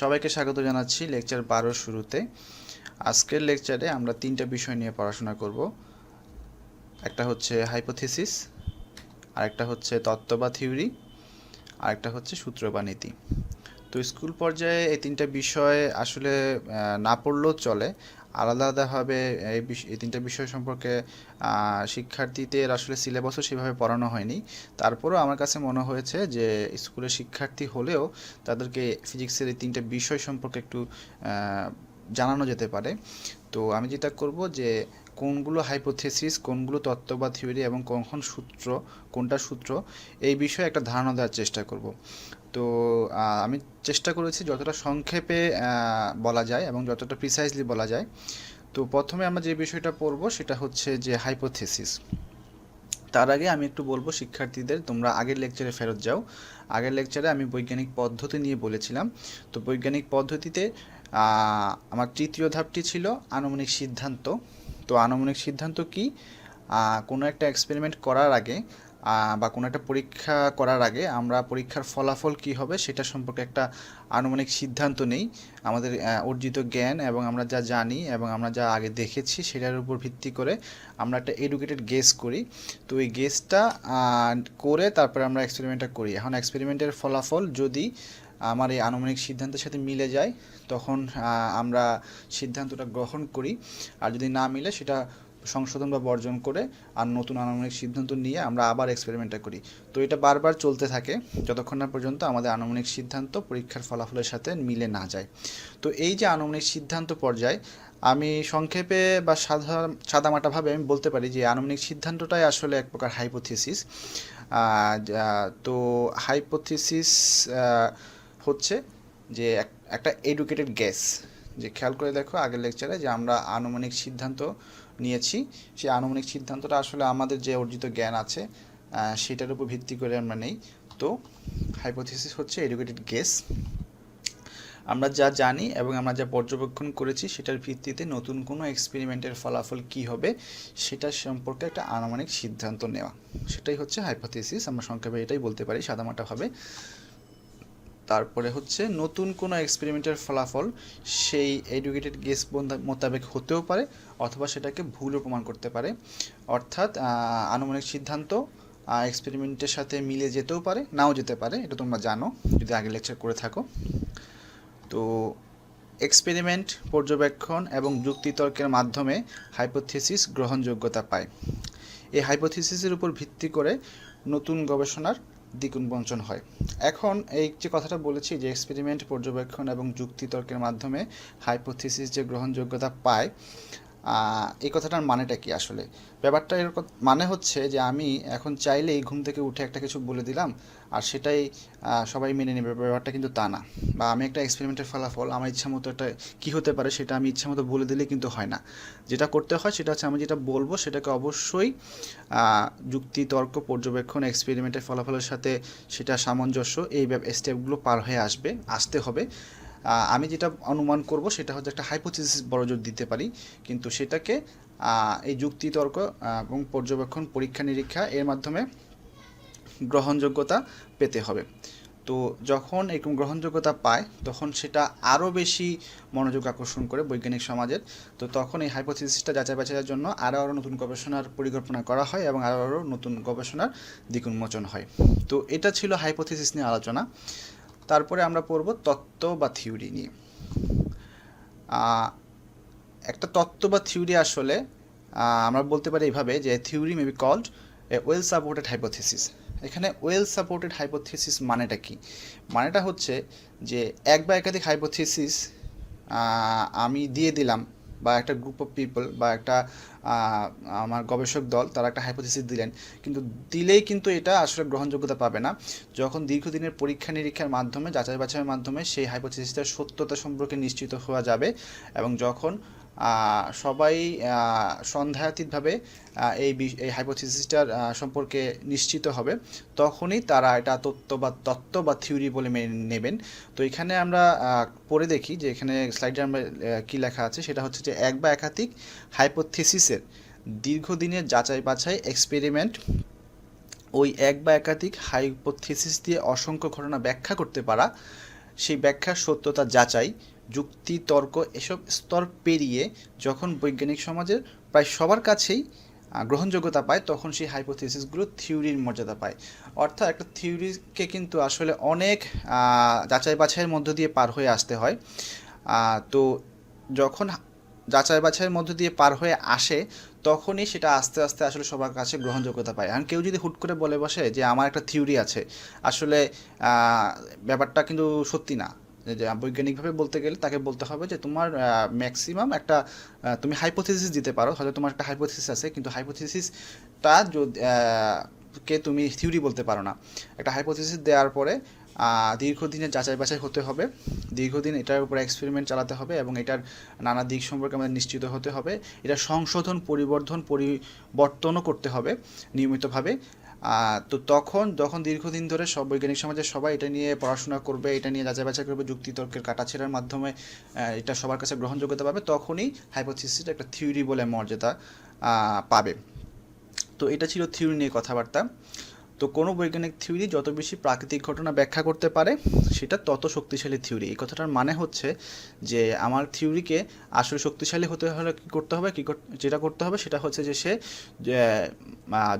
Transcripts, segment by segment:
সবাইকে স্বাগত জানাচ্ছি লেকচার বারো শুরুতে। আজকের লেকচারে আমরা তিনটা বিষয় নিয়ে পড়াশোনা করব। একটা হচ্ছে হাইপোথিসিস, আরেকটা হচ্ছে তত্ত্ব বা থিওরি, আরেকটা হচ্ছে সূত্র বা নীতি। তো স্কুল পর্যায়ে এই তিনটা বিষয় আসলে না পড়লেও চলে। আলাদা আলাদাভাবে এই এই তিনটা বিষয় সম্পর্কে শিক্ষার্থীদের আসলে সিলেবাসও সেভাবে পড়ানো হয়নি। তারপরেও আমার কাছে মনে হয়েছে যে, স্কুলের শিক্ষার্থী হলেও তাদেরকে ফিজিক্সের এই তিনটা বিষয় সম্পর্কে একটু জানানো যেতে পারে। তো আমি যেটা করব যে, কোনগুলো হাইপোথেসিস কোনগুলো তত্ত্ব বা থিওরি এবং কোন সূত্র, কোনটা সূত্র, এই বিষয়ে একটা ধারণা দেওয়ার চেষ্টা করব। তো আমি চেষ্টা করেছি যতটা সংক্ষেপে বলা যায় এবং যতটা প্রিসাইজলি বলা যায়। তো প্রথমে আমরা যে বিষয়টা পড়ব সেটা হচ্ছে যে হাইপোথেসিস তার আগে আমি একটু বলব শিক্ষার্থীদের, তোমরা আগের লেকচারে ফেরত যাও। আগের লেকচারে আমি বৈজ্ঞানিক পদ্ধতি নিয়ে বলেছিলাম। তো বৈজ্ঞানিক পদ্ধতিতে আমার তৃতীয় ধাপটি ছিল আনুমানিক সিদ্ধান্ত। তো আনুমানিক সিদ্ধান্ত কি? কোনো একটা এক্সপেরিমেন্ট করার আগে বা কোনো একটা পরীক্ষা করার আগে আমরা পরীক্ষার ফলাফল কি হবে সেটা সম্পর্কে একটা আনুমানিক সিদ্ধান্ত নেই। আমাদের অর্জিত জ্ঞান এবং আমরা যা জানি এবং আমরা যা আগে দেখেছি সেটার উপর ভিত্তি করে আমরা একটা এডুকেটেড গেস করি। তো এই গেসটা করে তারপরে আমরা এক্সপেরিমেন্টটা করি। এখন এক্সপেরিমেন্টের ফলাফল যদি আমার এই আনুমানিক সিদ্ধান্তের সাথে মিলে যায়, তখন আমরা সিদ্ধান্তটা গ্রহণ করি। আর যদি না মিলে সেটা সংশোধন বা বর্জন করে আর নতুন আনুমানিক সিদ্ধান্ত নিয়ে আমরা আবার এক্সপেরিমেন্টটা করি। তো এটা বারবার চলতে থাকে, যতক্ষণ না পর্যন্ত আমাদের আনুমানিক সিদ্ধান্ত পরীক্ষার ফলাফলের সাথে মিলে না যায়। তো এই যে আনুমানিক সিদ্ধান্ত পর্যায়ে, আমি সংক্ষেপে বা সাধারণ সাদামাটাভাবে আমি বলতে পারি যে আনুমানিক সিদ্ধান্তটাই আসলে এক প্রকার হাইপোথিসিস তো হাইপোথিসিস হচ্ছে যে এক- একটা এডুকেটেড গ্যাস যে খেয়াল করে দেখো আগের লেকচারে যে আমরা আনুমানিক সিদ্ধান্ত নিয়েছি, সেই আনুমানিক সিদ্ধান্তটা আসলে আমাদের যে অর্জিত জ্ঞান আছে সেটার উপর ভিত্তি করে আমরা নেই। তো হাইপোথিসিস হচ্ছে এডুকেটেড গেস আমরা যা জানি এবং আমরা যা পর্যবেক্ষণ করেছি, সেটার ভিত্তিতে নতুন কোনো এক্সপেরিমেন্টের ফলাফল কি হবে, সেটা সম্পর্কে একটা আনুমানিক সিদ্ধান্ত নেওয়া। সেটাই হচ্ছে হাইপোথিসিস আমরা সংক্ষেপে এটাই বলতে পারি সাদামাটাভাবে তারপরে হচ্ছে নতুন কোনো এক্সপেরিমেন্টের ফলাফল সেই এডুকেটেড গেস মোতাবেক হতেও পারে অথবা সেটাকে ভুলও প্রমাণ করতে পারে। অর্থাৎ আনুমানিক সিদ্ধান্ত এক্সপেরিমেন্টের সাথে মিলে যেতেও পারে, নাও যেতে পারে, এটা তোমরা জানো, যদি আগে লেকচার করে থাকো। তো এক্সপেরিমেন্ট পর্যবেক্ষণ এবং যুক্তিতর্কের মাধ্যমে হাইপোথিসিস গ্রহণযোগ্যতা পায়। এই হাইপোথিসিসের উপর ভিত্তি করে নতুন গবেষণার দিক বঞ্চন হয়। এখন এই যে কথাটা বলেছি যে এক্সপেরিমেন্ট পর্যবেক্ষণ এবং যুক্তিতর্কের মাধ্যমে হাইপোথিসিস যে গ্রহণযোগ্যতা পায় এই কথাটার মানেটা কি আসলে? ব্যাপারটা এরকম মানে হচ্ছে যে আমি এখন চাইলেই ঘুম থেকে উঠে একটা কিছু বলে দিলাম, আর সেটাই সবাই মেনে নেবে। ব্যাপারটা কিন্তু তা না। বা আমি একটা এক্সপেরিমেন্টের ফলাফল, আমার ইচ্ছা মতো একটা কী হতে পারে সেটা আমি ইচ্ছা মতো বলে দিলে কিন্তু হয় না। যেটা করতে হয় সেটা হচ্ছে আমি যেটা বলব সেটাকে অবশ্যই যুক্তি, তর্ক, পর্যবেক্ষণ এক্সপেরিমেন্টের ফলাফলের সাথে সেটা সামঞ্জস্য, এই স্টেপগুলো পার হয়ে আসবে, আসতে হবে। আমি যেটা অনুমান করব সেটা হচ্ছে একটা হাইপোথিসিস বড় জোর দিতে পারি, কিন্তু সেটাকে এই যুক্তি তর্ক এবং পর্যবেক্ষণ, পরীক্ষা নিরীক্ষা এর মাধ্যমে গ্রহণযোগ্যতা পেতে হবে। তো যখন এরকম গ্রহণযোগ্যতা পায়, তখন সেটা আরও বেশি মনোযোগ আকর্ষণ করে বৈজ্ঞানিক সমাজের। তো তখন এই হাইপোথিসিসটা যাচাই বাছাইয়ের জন্য আরও আরও নতুন গবেষণার পরিকল্পনা করা হয় এবং আরও আরও নতুন গবেষণার দিক উন্মোচন হয়। তো এটা ছিল হাইপোথিসিস নিয়ে আলোচনা। তারপরে আমরা পড়ব তত্ত্ব বা থিওরি নিয়ে। একটা তত্ত্ব বা থিওরি আসলে আমরা বলতে পারি এইভাবে যে theory may be called a well supported hypothesis এখানে ওয়েল সাপোর্টেড হাইপোথিসিস মানেটা কি? মানেটা হচ্ছে যে এক বা একাধিক হাইপোথিসিস আমি দিয়ে দিলাম বা একটা গ্রুপ অফ পিপল বা একটা আমার গবেষক দল, তারা একটা হাইপোথিসিস দিলেন। কিন্তু দিলেই কিন্তু এটা আসলে গ্রহণযোগ্যতা পাবে না। যখন দীর্ঘদিনের পরীক্ষা নিরীক্ষার মাধ্যমে যাচাই বাছাইয়ের মাধ্যমে সেই হাইপোথিসিসটার সত্যতা সম্পর্কে নিশ্চিত হওয়া যাবে এবং যখন সবাই আহ, সন্দেহাতীতভাবে এই এই হাইপোথিসিসটার সম্পর্কে নিশ্চিত হবে। তখনই তারা এটা তত্ত্ব বা তত্ত্ব বা থিওরি বলে নেবেন। তো এখানে আমরা পড়ে দেখি যে এখানে স্লাইডে আমরা কি লেখা আছে? সেটা হচ্ছে যে এক বা একাধিক হাইপোথিসিসের দীর্ঘদিনের যাচাই বাছাই এক্সপেরিমেন্ট ওই এক বা একাধিক হাইপোথিসিস দিয়ে অসংখ্য ঘটনা ব্যাখ্যা করতে পারা। সেই ব্যাখ্যার সত্যতা যাচাই যুক্তি, তর্ক এসব স্তর পেরিয়ে যখন বৈজ্ঞানিক সমাজের প্রায় সবার কাছেই গ্রহণযোগ্যতা পায়, তখন সেই হাইপোথিসিসগুলো থিওরির মর্যাদা পায়। অর্থাৎ একটা থিওরিকে কিন্তু আসলে অনেক যাচাই বাছাইয়ের মধ্য দিয়ে পার হয়ে আসতে হয়। তো যখন যাচাই বাছাইয়ের মধ্য দিয়ে পার হয়ে আসে, তখনই সেটা আস্তে আস্তে আসলে সবার কাছে গ্রহণযোগ্যতা পায়। আর কেউ যদি হুট করে বলে বসে যে, আমার একটা থিওরি আছে। আসলে ব্যাপারটা কিন্তু সত্যি না। বৈজ্ঞানিকভাবে বলতে গেলে তাকে বলতে হবে যে তোমার ম্যাক্সিমাম একটা তুমি হাইপোথিসিস দিতে পারো। হয়তো তোমার একটা হাইপোথিসিস আছে কিন্তু হাইপোথিসিসটা যদি কে তুমি থিওরি বলতে পারো না। একটা হাইপোথিসিস দেওয়ার পরে আহ, দীর্ঘদিনের যাচাই বাছাই হতে হবে। দীর্ঘদিন এটার উপর এক্সপেরিমেন্ট চালাতে হবে এবং এটার নানা দিক সম্পর্কে আমাদের নিশ্চিত হতে হবে। এটা সংশোধন পরিবর্ধন পরিবর্তনও করতে হবে নিয়মিতভাবে। তো তখন, যখন দীর্ঘদিন ধরে সব বৈজ্ঞানিক সমাজের সবাই এটা নিয়ে পড়াশোনা করবে, এটা নিয়ে যাচাই বাছাই করবে, যুক্তিতর্কের কাটাছেড়ার মাধ্যমে এটা সবার কাছে গ্রহণযোগ্যতা পাবে, তখনই হাইপোথিসিসটা একটা থিওরি বলে মর্যাদা পাবে। তো এটা ছিল থিওরি নিয়ে কথাবার্তা। তো কোনো বৈজ্ঞানিক থিওরি যত বেশি প্রাকৃতিক ঘটনা ব্যাখ্যা করতে পারে, সেটা তত শক্তিশালী থিওরি। এই কথাটার মানে হচ্ছে যে আমার থিওরিকে আসলে শক্তিশালী হতে হলে কী করতে হবে, কী যেটা করতে হবে সেটা হচ্ছে যে সে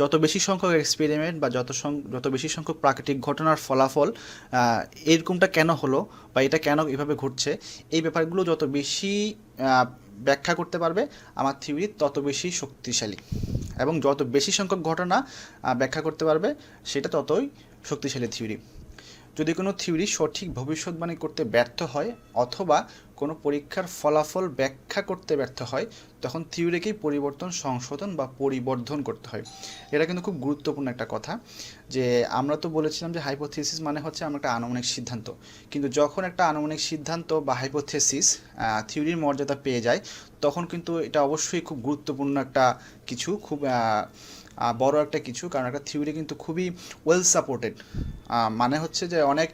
যত বেশি সংখ্যক এক্সপেরিমেন্ট বা যত যত বেশি সংখ্যক প্রাকৃতিক ঘটনার ফলাফল এরকমটা কেন হলো বা এটা কেন এভাবে ঘটছে, এই ব্যাপারগুলো যত বেশি ব্যাখ্যা করতে পারবে, আমার থিওরি তত বেশি শক্তিশালী। এবং যত বেশি সংখ্যক ঘটনা ব্যাখ্যা করতে পারবে, সেটা ততই শক্তিশালী থিওরি যদি কোনো থিওরি সঠিক ভবিষ্যৎবাণী করতে ব্যর্থ হয়, অথবা কোনো পরীক্ষার ফলাফল ব্যাখ্যা করতে ব্যর্থ হয়, তখন থিওরিকেই পরিবর্তন, সংশোধন বা পরিবর্ধন করতে হয়। এটা কিন্তু খুব গুরুত্বপূর্ণ একটা কথা যে আমরা তো বলেছিলাম যে হাইপোথিসিস মানে হচ্ছে আমরা একটা আনুমানিক সিদ্ধান্ত। কিন্তু যখন একটা আনুমানিক সিদ্ধান্ত বা হাইপোথিসিস থিওরির মর্যাদা পেয়ে যায়, তখন কিন্তু এটা অবশ্যই খুব গুরুত্বপূর্ণ একটা কিছু, খুব বড় একটা কিছু, কারণ একটা থিওরি কিন্তু খুবই ওয়েল সাপোর্টেড মানে হচ্ছে যে অনেক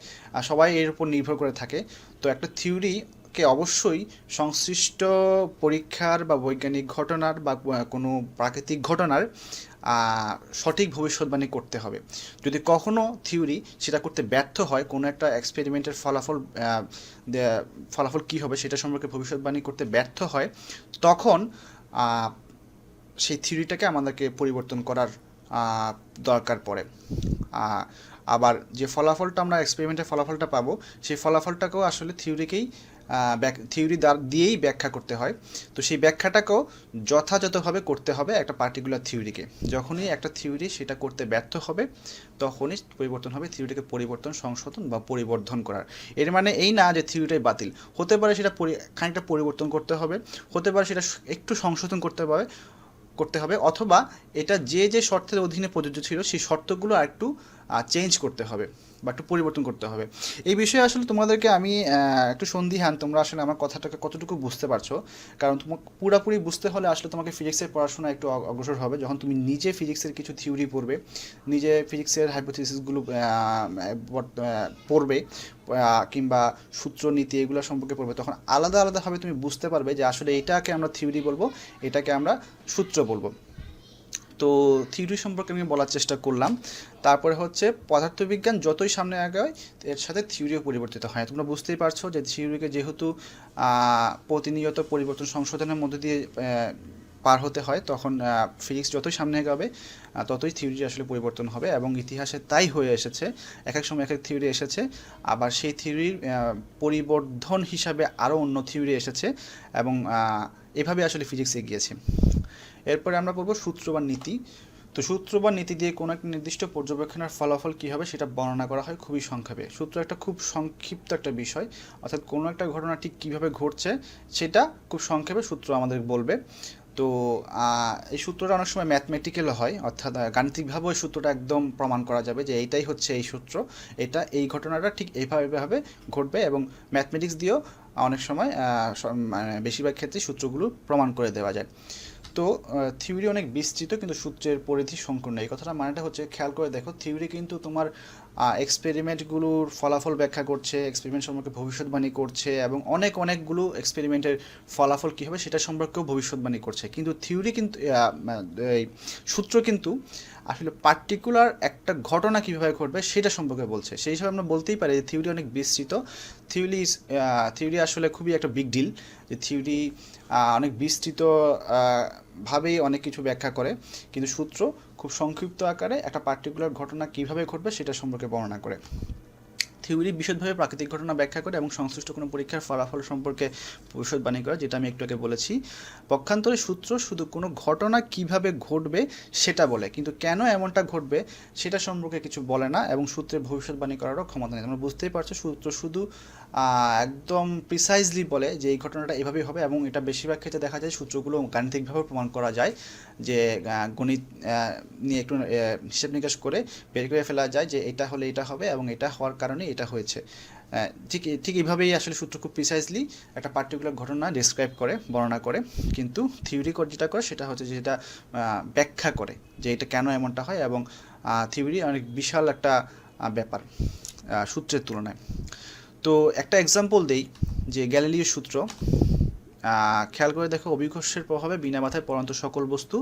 সবাই এর উপর নির্ভর করে থাকে। তো একটা থিওরিকে অবশ্যই সংশ্লিষ্ট পরীক্ষার বা বৈজ্ঞানিক ঘটনার বা কোনো প্রাকৃতিক ঘটনার সঠিক ভবিষ্যৎবাণী করতে হবে। যদি কখনো থিওরি সেটা করতে ব্যর্থ হয়, কোনো একটা এক্সপেরিমেন্টের ফলাফল ফলাফল কী হবে সেটা সম্পর্কে ভবিষ্যৎবাণী করতে ব্যর্থ হয়, তখন সেই থিওরিটাকে আমাদেরকে পরিবর্তন করার দরকার পড়ে। আবার যে ফলাফলটা আমরা এক্সপেরিমেন্টের ফলাফলটা পাবো, সেই ফলাফলটাকেও আসলে থিওরিকেই থিওরি দিয়েই ব্যাখ্যা করতে হয়। তো সেই ব্যাখ্যাটাকেও যথাযথভাবে করতে হবে একটা পার্টিকুলার থিওরিকে যখনই একটা থিওরি সেটা করতে ব্যর্থ হবে, তখনই পরিবর্তন হবে থিওরিটাকে পরিবর্তন, সংশোধন বা পরিবর্ধন করার। এর মানে এই না যে থিওরিটাই বাতিল। হতে পারে সেটা খানিকটা পরিবর্তন করতে হবে, হতে পারে সেটা একটু সংশোধন করতে হবে করতে হবে, অথবা এটা যে যে শর্তের অধীনে প্রযোজ্য ছিল, সেই শর্তগুলো আর একটু চেঞ্জ করতে হবে বা একটু পরিবর্তন করতে হবে। এই বিষয়ে আসলে তোমাদেরকে আমি একটু সন্দিহান, তোমরা আসলে আমার কথাটাকে কতটুকু বুঝতে পারছ? কারণ তোমাকে পুরোপুরি বুঝতে হলে আসলে তোমাকে ফিজিক্সের পড়াশোনা একটু অগ- অগ্রসর হবে। যখন তুমি নিজে ফিজিক্সের কিছু থিওরি পড়বে, নিজে ফিজিক্সের হাইপোথিসিসগুলো পড়বে কিংবা সূত্র নীতি এগুলো সম্পর্কে পড়বে, তখন আলাদা আলাদাভাবে তুমি বুঝতে পারবে যে আসলে এটাকে আমরা থিওরি বলব, এটাকে আমরা সূত্র বলব। তো থিওরি সম্পর্কে আমি বলার চেষ্টা করলাম। তারপরে হচ্ছে পদার্থবিজ্ঞান যতই সামনে আগায়, এর সাথে থিওরিও পরিবর্তিত হয়। তোমরা বুঝতেই পারছ যে থিওরিকে যেহেতু প্রতিনিয়ত পরিবর্তন সংশোধনের মধ্যে দিয়ে পার হতে হয়, তখন ফিজিক্স যতই সামনে এগাবে ততই থিওরি আসলে পরিবর্তন হবে এবং ইতিহাসে তাই হয়ে এসেছে। এক এক সময় এক এক থিওরি এসেছে, আবার সেই থিওরির পরিবর্ধন হিসাবে আরও অন্য থিওরি এসেছে এবং এভাবে আসলে ফিজিক্স এগিয়েছে। এরপরে আমরা পড়ব সূত্র বা নীতি। তো সূত্র বা নীতি দিয়ে কোনো একটা নির্দিষ্ট পর্যবেক্ষণের ফলাফল কী হবে সেটা বর্ণনা করা হয় খুবই সংক্ষেপে। সূত্র একটা খুব সংক্ষিপ্ত একটা বিষয় অর্থাৎ কোনো একটা ঘটনা ঠিক কীভাবে ঘটছে সেটা খুব সংক্ষেপে সূত্র আমাদের বলবে। তো এই সূত্রটা অনেক সময় ম্যাথমেটিক্যাল হয় অর্থাৎ আহ, গাণিতিকভাবেও এই সূত্রটা একদম প্রমাণ করা যাবে যে এইটাই হচ্ছে এই সূত্র এটা এই ঘটনাটা ঠিক এইভাবে এইভাবে ঘটবে এবং ম্যাথমেটিক্স দিয়েও অনেক সময় মানে বেশিরভাগ ক্ষেত্রে সূত্রগুলো প্রমাণ করে দেওয়া যায়। তো থিওরি অনেক বিস্তৃত, কিন্তু সূত্রের পরিধি সংকীর্ণ। এই কথাটা মানেটা হচ্ছে, খেয়াল করে দেখো থিওরি কিন্তু তোমার এক্সপেরিমেন্টগুলোর ফলাফল ব্যাখ্যা করছে এক্সপেরিমেন্ট সম্পর্কে ভবিষ্যৎবাণী করছে, এবং অনেক, অনেকগুলো এক্সপেরিমেন্টের ফলাফল কী হবে সেটা সম্পর্কেও ভবিষ্যৎবাণী করছে। কিন্তু থিওরি কিন্তু এই সূত্র কিন্তু আসলে পার্টিকুলার একটা ঘটনা কীভাবে ঘটবে সেটা সম্পর্কে বলছে। সেই হিসাবে আমরা বলতেই পারি যে থিওরি অনেক বিস্তৃত। থিওরি থিওরি আসলে খুবই একটা বিগ ডিল যে থিওরি অনেক বিস্তৃত ভাবেই অনেক কিছু ব্যাখ্যা করে। কিন্তু সূত্র খুব সংক্ষিপ্ত আকারে একটা পার্টিকুলার ঘটনা কীভাবে ঘটবে সেটা সম্পর্কে বর্ণনা করে। থিওরি বিশদভাবে প্রাকৃতিক ঘটনা ব্যাখ্যা করে এবং সংশ্লিষ্ট কোনো পরীক্ষার ফলাফল সম্পর্কে ভবিষ্যৎবাণী করে, যেটা আমি একটু আগে বলেছি। পক্ষান্তরে সূত্র শুধু কোনো ঘটনা কীভাবে ঘটবে সেটা বলে, কিন্তু কেন এমনটা ঘটবে সেটা সম্পর্কে কিছু বলে না এবং সূত্রে ভবিষ্যৎবাণী করারও ক্ষমতা নেই। তোমরা বুঝতেই পারছ, সূত্র শুধু একদম প্রিসাইজলি বলে যে এই ঘটনাটা এভাবেই হবে এবং এটা বেশিরভাগ ক্ষেত্রে দেখা যায় সূত্রগুলো গাণিতিকভাবে প্রমাণ করা যায় যে গণিত নিয়ে একটু হিসেব নিকাশ করে বের করে ফেলা যায় যে এটা হলে এটা হবে এবং এটা হওয়ার কারণে এটা হয়েছে। ঠিক ঠিক এইভাবেই আসলে সূত্র খুব প্রিসাইজলি একটা পার্টিকুলার ঘটনা ডিসক্রাইব করে, বর্ণনা করে। কিন্তু থিওরি যেটা করে সেটা হচ্ছে যেটা ব্যাখ্যা করে যে এটা কেন এমনটা হয় এবং থিওরি অনেক বিশাল একটা ব্যাপার সূত্রের তুলনায়। তো একটা এক্সাম্পল দেই, যে গ্যালিলিও সূত্র। খেয়াল করে দেখো অভিঘর্ষের প্রভাবে বিনা মাথায় পরন্ত সকল বস্তু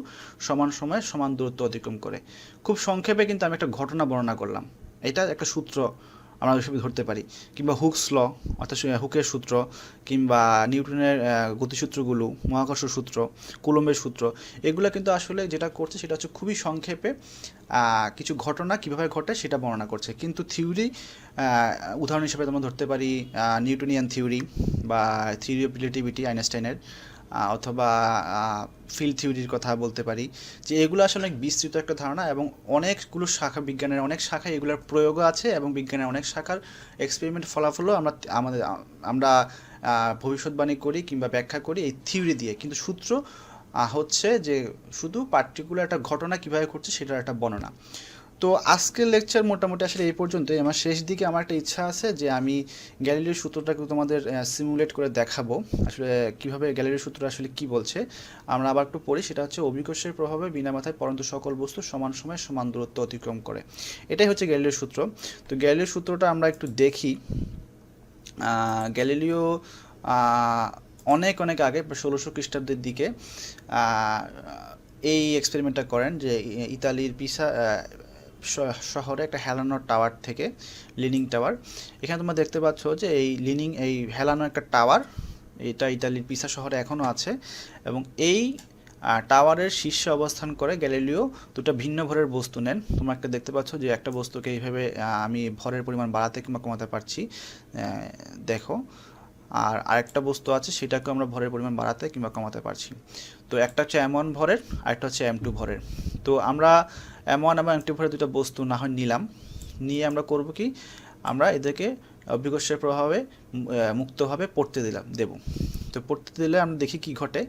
সমান সময়ে সমান দূরত্ব অতিক্রম করে। খুব সংক্ষেপে কিন্তু আমি একটা ঘটনা বর্ণনা করলাম। এটা একটা সূত্র আমরা হিসেবে ধরতে পারি। কিংবা হুকস ল অর্থাৎ হুকের সূত্র, কিংবা নিউটনের গতিসূত্রগুলো, মহাকর্ষ সূত্র, কুলম্বের সূত্র, এগুলো কিন্তু আসলে যেটা করছে সেটা হচ্ছে খুবই সংক্ষেপে কিছু ঘটনা কীভাবে ঘটে সেটা বর্ণনা করছে। কিন্তু থিওরি উদাহরণ হিসেবে তোমরা ধরতে পারি নিউটনিয়ান থিওরি বা থিওরি অফ রিলেটিভিটি আইনস্টাইনের অথবা ফিল্ড থিওরির কথা বলতে পারি, যে এগুলো আসলে অনেক বিস্তৃত একটা ধারণা এবং অনেকগুলো শাখা বিজ্ঞানের অনেক শাখায় এগুলোর প্রয়োগও আছে এবং বিজ্ঞানের অনেক শাখার এক্সপেরিমেন্ট ফলাফলও আমরা আমাদের আমরা ভবিষ্যৎবাণী করি কিংবা ব্যাখ্যা করি এই থিওরি দিয়ে। কিন্তু সূত্র হচ্ছে যে শুধু পার্টিকুলার একটা ঘটনা কীভাবে ঘটছে সেটার একটা বর্ণনা। তো আজকের লেকচার মোটামুটি আসলে এই পর্যন্তই। আমার শেষ দিকে আমার একটা ইচ্ছা আছে যে আমি গ্যালিলির সূত্রটাকে তোমাদের সিমুলেট করে দেখাবো। আসলে কীভাবে গ্যালিলির সূত্র আসলে কি বলছে। আমরা আবার একটু পড়ি, সেটা হচ্ছে অভিকর্ষের প্রভাবে বিনা মাথায় পরন্ত সকল বস্তু সমান সময়ে সমান দূরত্ব অতিক্রম করে। এটাই হচ্ছে গ্যালিলির সূত্র। তো গ্যালিলির সূত্রটা আমরা একটু দেখি। গ্যালিলিও অনেক অনেক আগে ষোলোশো খ্রিস্টাব্দের দিকে এই এক্সপেরিমেন্টটা করেন যে ইতালির পিসা শহরে একটা হেলানো টাওয়ার থেকে লিনিং টাওয়ার। এখানে তোমরা দেখতে পাচ্ছ যে এই লিনিং, এই হেলানো একটা টাওয়ার, এটা ইতালির পিসা শহরে এখনও আছে এবং এই টাওয়ারের শীর্ষে অবস্থান করে গ্যালিলিও দুটো ভিন্ন ভরের বস্তু নেন। তোমরা একটা দেখতে পাচ্ছ যে একটা বস্তুকে এইভাবে আমি ভরের পরিমাণ বাড়াতে কিংবা কমাতে পারছি। দেখো আর আরেকটা বস্তু আছে, সেটাকেও আমরা ভরের পরিমাণ বাড়াতে কিংবা কমাতে পারছি। তো একটা হচ্ছে এম ওয়ান ভরের, আরেকটা হচ্ছে এম টু ভরের। তো আমরা এম ওয়ান এবং এম টু ভরের দুটো বস্তু না হয় নিলাম। নিয়ে আমরা করব কি? আমরা এদেরকে অভিকর্ষের প্রভাবে মুক্তভাবে পড়তে দিলাম, দেব। তো পড়তে দিলে আমরা দেখি কি ঘটে?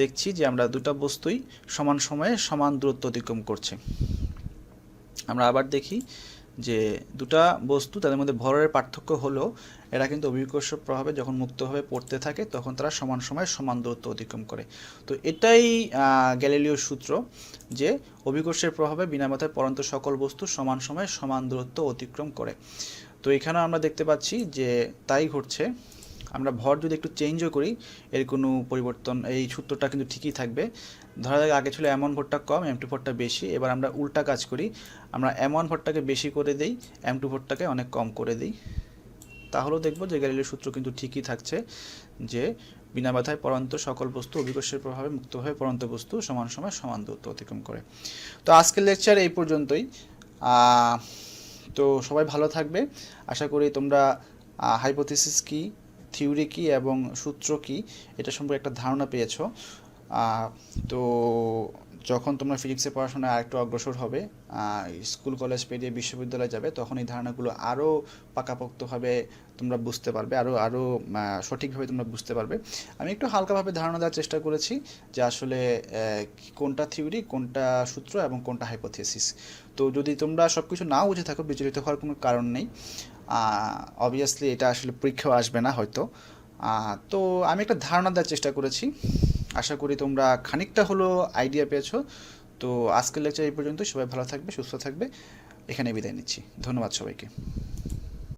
দেখছি যে আমরা দুটো বস্তুই সমান সময়ে সমান দূরত্ব অতিক্রম করছে। আমরা আবার দেখি যে দুটা বস্তু তাদের মধ্যে ভরের পার্থক্য হলো এরা কিন্তু অভিকর্ষ প্রভাবে যখন মুক্তভাবে পড়তে থাকে তখন তারা সমান সময়ে সমান দূরত্ব অতিক্রম করে। তো এটাই আহ, গ্যালিলিওর সূত্র যে অভিকর্ষের প্রভাবে বিনা মাথায় পরন্ত সকল বস্তু সমান সময়ে সমান দূরত্ব অতিক্রম করে। তো এখানেও আমরা দেখতে পাচ্ছি যে তাই ঘটছে। আমরা ভর যদি একটু চেঞ্জও করি এর কোনো পরিবর্তন এই সূত্রটা কিন্তু ঠিকই থাকবে। ধরা যাক আগে ছিল এম ওয়ান ভোটটা কম এম টু ভোটটা বেশি এবার আমরা উল্টা কাজ করি। আমরা এম ওয়ান ভোটটাকে বেশি করে দিই এম টু ভোটটাকে অনেক কম করে দিই। তাহলেও দেখব যে গ্যালিলের সূত্র কিন্তু ঠিকই থাকছে যে বিনা বাধায় পরন্ত সকল বস্তু অভিকর্ষের প্রভাবে মুক্তভাবে পরন্ত বস্তু সমান সময় সমান দূরত্ব অতিক্রম করে। তো আজকের লেকচার এই পর্যন্তই। তো সবাই ভালো থাকবে। আশা করি তোমরা হাইপোথিসিস কি থিওরি কি এবং সূত্র কি, এটা সম্পর্কে একটা ধারণা পেয়েছ। তো যখন তোমরা ফিজিক্সে পড়াশোনায় আরেকটু অগ্রসর হবে স্কুল, কলেজ পেরিয়ে বিশ্ববিদ্যালয়ে যাবে, তখন এই ধারণাগুলো আরও পাকাপোক্তভাবে তোমরা বুঝতে পারবে আরও আরও সঠিকভাবে তোমরা বুঝতে পারবে। আমি একটু হালকাভাবে ধারণা দেওয়ার চেষ্টা করেছি যে আসলে কোনটা থিওরি, কোনটা সূত্র এবং কোনটা হাইপোথিসিস। তো যদি তোমরা সব কিছু নাও বুঝে থাকো, বিচলিত হওয়ার কোনো কারণ নেই। অবভিয়াসলি এটা আসলে পরীক্ষাও আসবে না হয়তো। তো আমি একটা ধারণা দেওয়ার চেষ্টা করেছি। আশা করি তোমরা খানিকটা হলো আইডিয়া পেয়েছ। তো আজকের লেকচার এই পর্যন্ত সবাই ভালো থাকবে, সুস্থ থাকবে। এখানে বিদায় নিচ্ছি। ধন্যবাদ সবাইকে।